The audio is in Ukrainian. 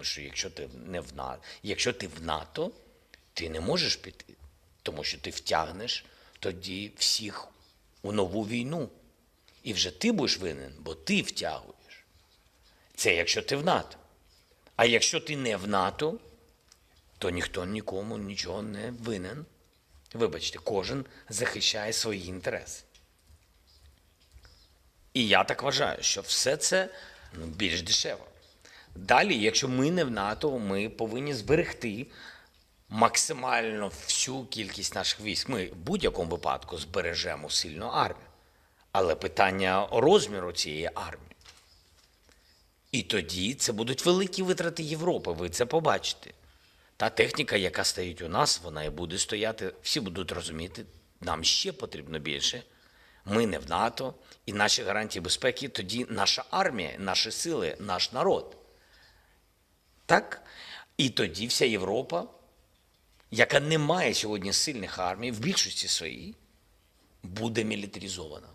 Тому що якщо ти не в НАТО, якщо ти в НАТО, ти не можеш піти, тому що ти втягнеш тоді всіх у нову війну. І вже ти будеш винен, бо ти втягуєш. Це якщо ти в НАТО. А якщо ти не в НАТО, то ніхто нікому нічого не винен. Вибачте, кожен захищає свої інтереси. І я так вважаю, що все це ну, більш дешево. Далі, якщо ми не в НАТО, ми повинні зберегти максимально всю кількість наших військ. Ми в будь-якому випадку збережемо сильну армію. Але питання розміру цієї армії. І тоді це будуть великі витрати Європи, ви це побачите. Та техніка, яка стоїть у нас, вона і буде стояти. Всі будуть розуміти, нам ще потрібно більше. Ми не в НАТО, і наші гарантії безпеки тоді наша армія, наші сили, наш народ. Так? І тоді вся Європа, яка не має сьогодні сильних армій, в більшості своїй, буде мілітаризована.